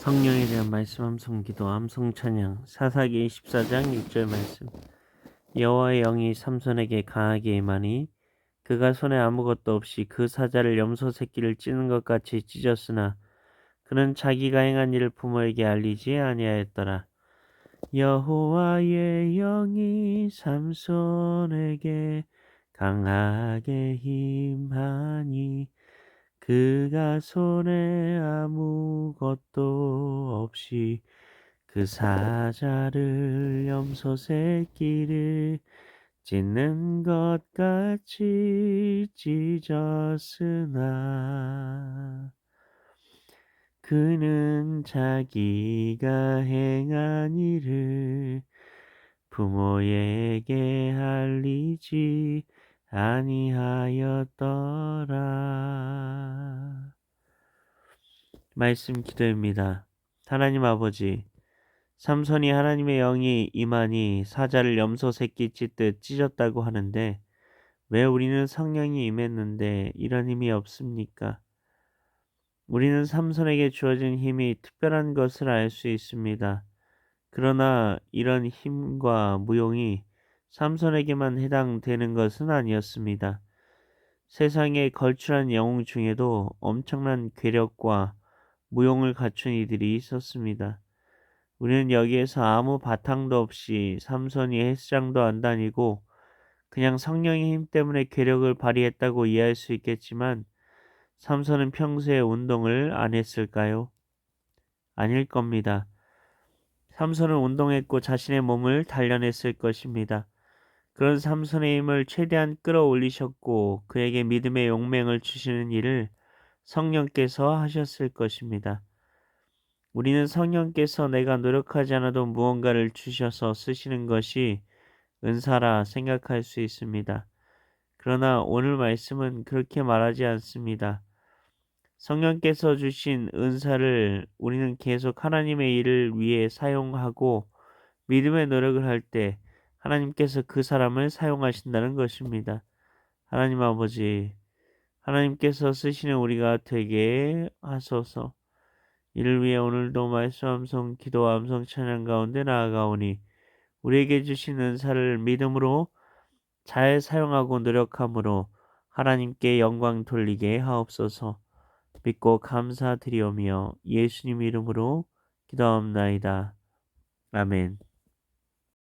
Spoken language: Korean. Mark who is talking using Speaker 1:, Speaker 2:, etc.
Speaker 1: 성령에 대한 말씀 함 성 기도 함 성 찬양. 사사기 14장 6절 말씀. 여호와의 영이 삼손에게 강하게 임하니 그가 손에 아무것도 없이 그 사자를 염소 새끼를 찌는 것 같이 찢었으나 그는 자기가 행한 일을 부모에게 알리지 아니하였더라. 여호와의 영이 삼손에게 강하게 임하니 그가 손에 아무것도 없이 그 사자를 염소 새 끼를 찢는 것 같이 찢었으나 그는 자기가 행한 일을 부모에게 알리지 아니하였더라. 말씀 기도입니다. 하나님 아버지, 삼손이 하나님의 영이 임하니 사자를 염소 새끼 찢듯 찢었다고 하는데 왜 우리는 성령이 임했는데 이런 힘이 없습니까? 우리는 삼손에게 주어진 힘이 특별한 것을 알 수 있습니다. 그러나 이런 힘과 무용이 삼손에게만 해당되는 것은 아니었습니다. 세상에 걸출한 영웅 중에도 엄청난 괴력과 무용을 갖춘 이들이 있었습니다. 우리는 여기에서 아무 바탕도 없이 삼손이 헬스장도 안 다니고 그냥 성령의 힘 때문에 괴력을 발휘했다고 이해할 수 있겠지만 삼손은 평소에 운동을 안 했을까요? 아닐 겁니다. 삼손은 운동했고 자신의 몸을 단련했을 것입니다. 그런 삼손의 힘을 최대한 끌어올리셨고 그에게 믿음의 용맹을 주시는 일을 성령께서 하셨을 것입니다. 우리는 성령께서 내가 노력하지 않아도 무언가를 주셔서 쓰시는 것이 은사라 생각할 수 있습니다. 그러나 오늘 말씀은 그렇게 말하지 않습니다. 성령께서 주신 은사를 우리는 계속 하나님의 일을 위해 사용하고 믿음의 노력을 할 때 하나님께서 그 사람을 사용하신다는 것입니다. 하나님 아버지, 하나님께서 쓰시는 우리가 되게 하소서. 이를 위해 오늘도 말씀 함성 기도 함성 찬양 가운데 나아가오니 우리에게 주신 은사를 믿음으로 잘 사용하고 노력함으로 하나님께 영광 돌리게 하옵소서. 믿고 감사드리오며 예수님 이름으로 기도합나이다. 아멘.